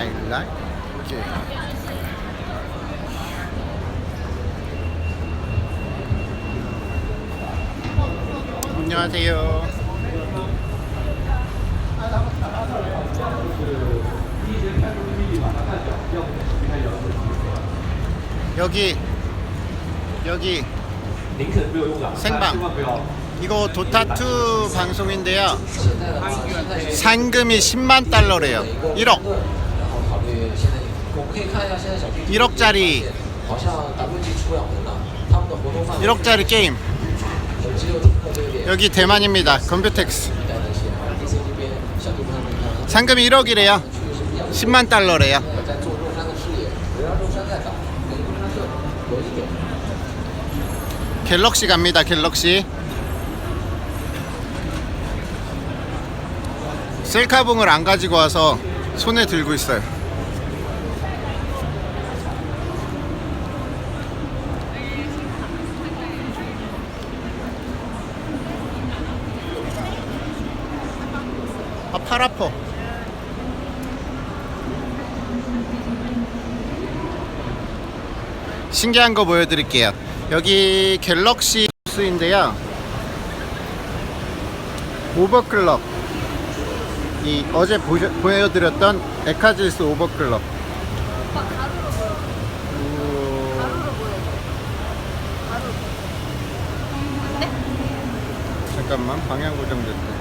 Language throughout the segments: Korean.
I like it. 안녕하세요. 여기 여기 생방 이거 도타투 방송인데요. 상금이 10만 달러래요. 1억. 1억짜리. 1억짜리 게임. 여기 대만입니다. 컴퓨텍스. 상금이 1억이래요. 10만 달러래요. 갤럭시 갑니다 갤럭시. 셀카봉을 안 가지고 와서 손에 들고 있어요. 아파. 신기한 거 보여드릴게요. 여기 갤럭시 부스인데요. 오버클럭. 이 어제 보셔, 보여드렸던 에카질스 오버클럭. 잠깐만 방향 고정됐대.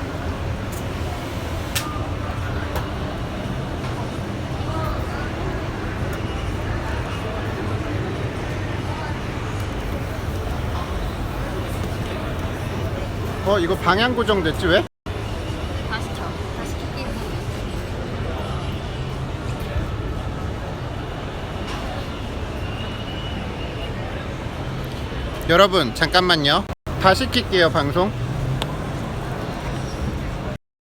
어 이거 방향 고정됐지 왜? 다시 쳐. 다시 킬게. 여러분 잠깐만요. 다시 킬게요 방송.